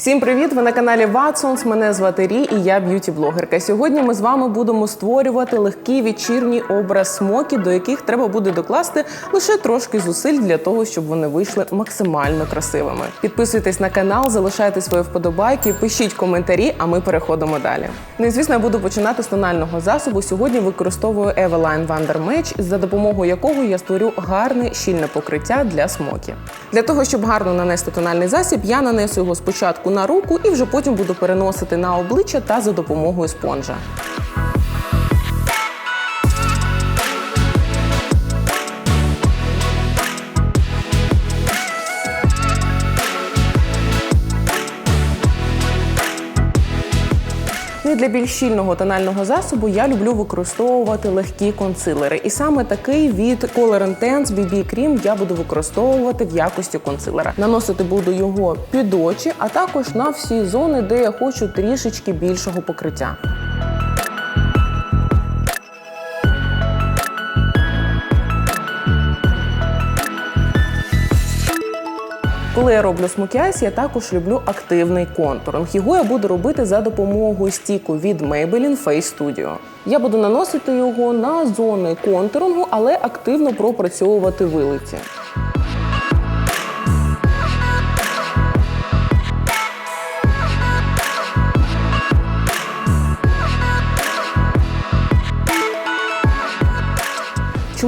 Всім привіт! Ви на каналі Watsons. Мене звати Рі і я б'юті-блогерка. Сьогодні ми з вами будемо створювати легкий вечірній образ смокі, до яких треба буде докласти лише трошки зусиль для того, щоб вони вийшли максимально красивими. Підписуйтесь на канал, залишайте свої вподобайки, пишіть коментарі, а ми переходимо далі. Ну і звісно, я буду починати з тонального засобу. Сьогодні використовую Eveline Wonder Match, за допомогою якого я створю гарне щільне покриття для смокі. Для того, щоб гарно нанести тональний засіб, я нанесу його спочатку на руку і вже потім буду переносити на обличчя та за допомогою спонжа. І для більш щільного тонального засобу я люблю використовувати легкі консилери. І саме такий від Color Intense BB Cream я буду використовувати в якості консилера. Наносити буду його під очі, а також на всі зони, де я хочу трішечки більшого покриття. Коли я роблю смокіайс, я також люблю активний контуринг. Його я буду робити за допомогою стіку від Maybelline Face Studio. Я буду наносити його на зони контурингу, але активно пропрацьовувати вилиці.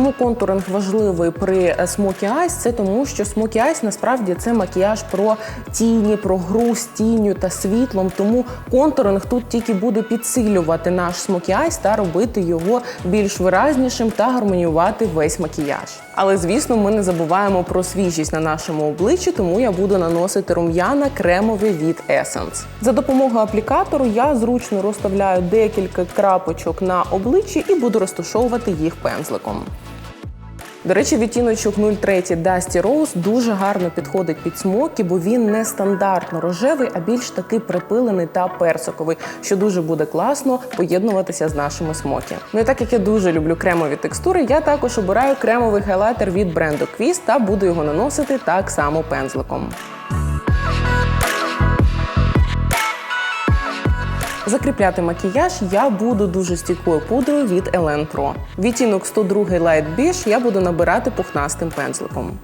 Чому контуринг важливий при смокі айс? Це тому, що смокі айс насправді це макіяж про тіні, про гру з тінню та світлом. Тому контуринг тут тільки буде підсилювати наш смокі айс та робити його більш виразнішим та гармоніювати весь макіяж. Але звісно, ми не забуваємо про свіжість на нашому обличчі, тому я буду наносити рум'яна кремові від Essence. За допомогою аплікатору я зручно розставляю декілька крапочок на обличчі і буду розташовувати їх пензликом. До речі, відтіночок 03 Dusty Rose дуже гарно підходить під смокі, бо він не стандартно рожевий, а більш таки припилений та персиковий, що дуже буде класно поєднуватися з нашими смокі. Ну і так як я дуже люблю кремові текстури, я також обираю кремовий хайлайтер від бренду Quiz та буду його наносити так само пензликом. Закріпляти макіяж я буду дуже стійкою пудрою від Elen Pro. Відтінок 102 Light Beige я буду набирати пухнастим пензликом.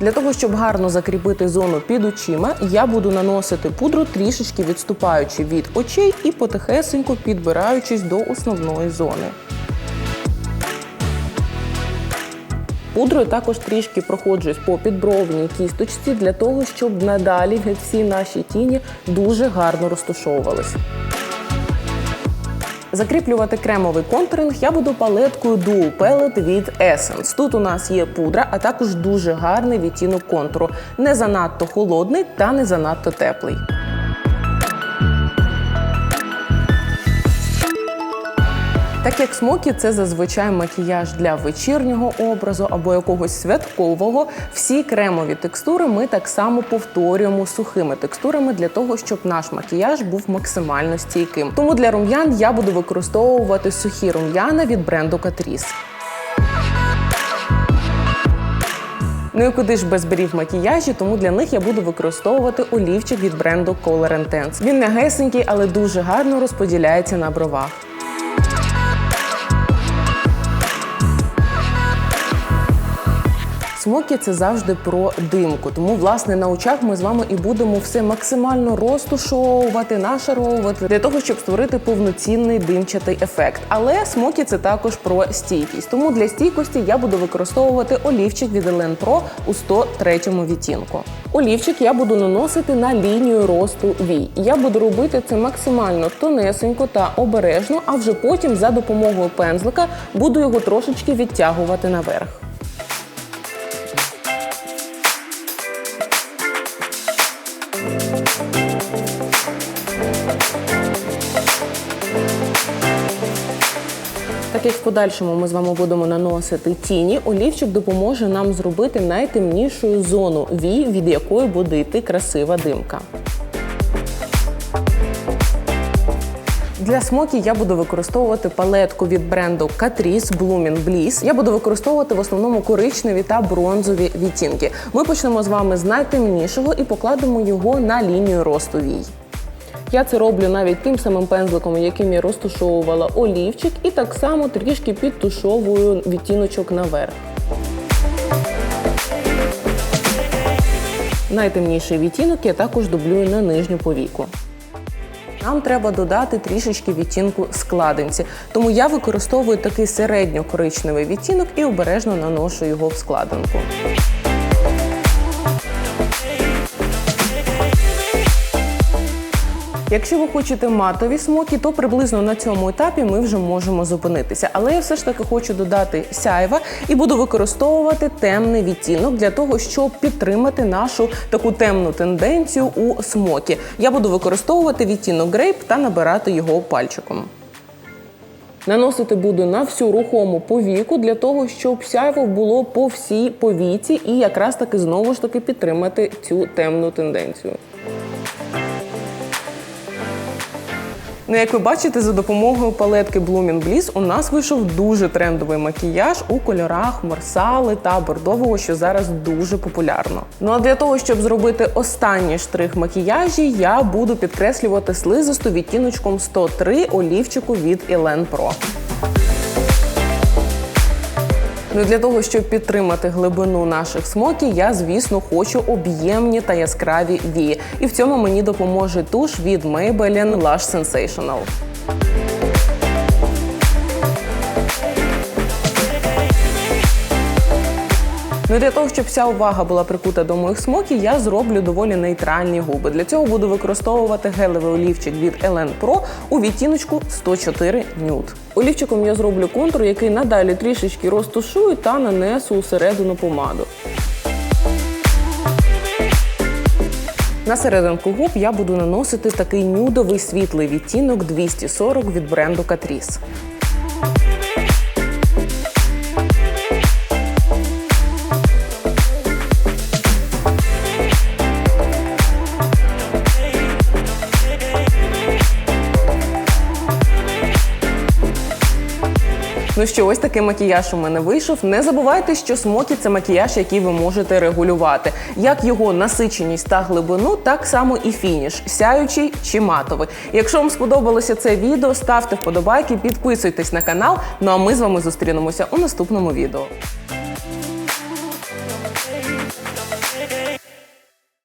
Для того, щоб гарно закріпити зону під очима, я буду наносити пудру трішечки відступаючи від очей і потихесенько підбираючись до основної зони. Пудрою також трішки проходжусь по підбровній кісточці для того, щоб надалі всі наші тіні дуже гарно розташовувалися. Закріплювати кремовий контуринг я буду палеткою Duo Palette від Essence. Тут у нас є пудра, а також дуже гарний відтінок контуру. Не занадто холодний та не занадто теплий. Так як смокі це зазвичай макіяж для вечірнього образу або якогось святкового, всі кремові текстури ми так само повторюємо сухими текстурами для того, щоб наш макіяж був максимально стійким. Тому для рум'ян я буду використовувати сухі рум'яна від бренду Catrice. Ну і куди ж без берів макіяжі, тому для них я буду використовувати олівчик від бренду Color Intense. Він м'ягесенький, але дуже гарно розподіляється на бровах. Смокі це завжди про димку. Тому, власне, на очах ми з вами і будемо все максимально розтушовувати, нашаровувати для того, щоб створити повноцінний димчатий ефект. Але смокі це також про стійкість. Тому для стійкості я буду використовувати олівчик від Elen Pro у 103 відтінку. Олівчик я буду наносити на лінію росту вій. Я буду робити це максимально тонесенько та обережно, а вже потім за допомогою пензлика буду його трошечки відтягувати наверх. Так як в подальшому ми з вами будемо наносити тіні, олівчик допоможе нам зробити найтемнішу зону вій, від якої буде йти красива димка. Для смокі я буду використовувати палетку від бренду Catrice Blooming Bliss. Я буду використовувати в основному коричневі та бронзові відтінки. Ми почнемо з вами з найтемнішого і покладемо його на лінію росту вій. Я це роблю навіть тим самим пензликом, яким я розтушовувала олівчик, і так само трішки підтушовую відтіночок наверх. Найтемніший відтінок я також дублюю на нижню повіку. Нам треба додати трішечки відтінку складинці, тому я використовую такий середньо-коричневий відтінок і обережно наношу його в складинку. Якщо ви хочете матові смокі, то приблизно на цьому етапі ми вже можемо зупинитися. Але я все ж таки хочу додати сяйва і буду використовувати темний відтінок для того, щоб підтримати нашу таку темну тенденцію у смокі. Я буду використовувати відтінок грейп та набирати його пальчиком. Наносити буду на всю рухому повіку для того, щоб сяйво було по всій повіці і якраз таки знову ж таки підтримати цю темну тенденцію. Ну, як ви бачите, за допомогою палетки Blooming Bliss у нас вийшов дуже трендовий макіяж у кольорах морсали та бордового, що зараз дуже популярно. Ну а для того, щоб зробити останній штрих макіяжі, я буду підкреслювати слизисту відтіночком 103 олівчику від Елен Pro. Ну для того, щоб підтримати глибину наших смоків, я, звісно, хочу об'ємні та яскраві вії. І в цьому мені допоможе туш від Maybelline Lash Sensational. Ну для того, щоб вся увага була прикута до моїх смоків, я зроблю доволі нейтральні губи. Для цього буду використовувати гелевий олівчик від Elen Pro у відтіночку 104 Nude. Олівчиком я зроблю контур, який надалі трішечки розтушую та нанесу усередину помаду. На серединку губ я буду наносити такий нюдовий світлий відтінок 240 від бренду Catrice. Ну що, ось такий макіяж у мене вийшов. Не забувайте, що смокі це макіяж, який ви можете регулювати. Як його насиченість та глибину, так само і фініш, сяючий чи матовий. Якщо вам сподобалося це відео, ставте вподобайки, підписуйтесь на канал. Ну а ми з вами зустрінемося у наступному відео.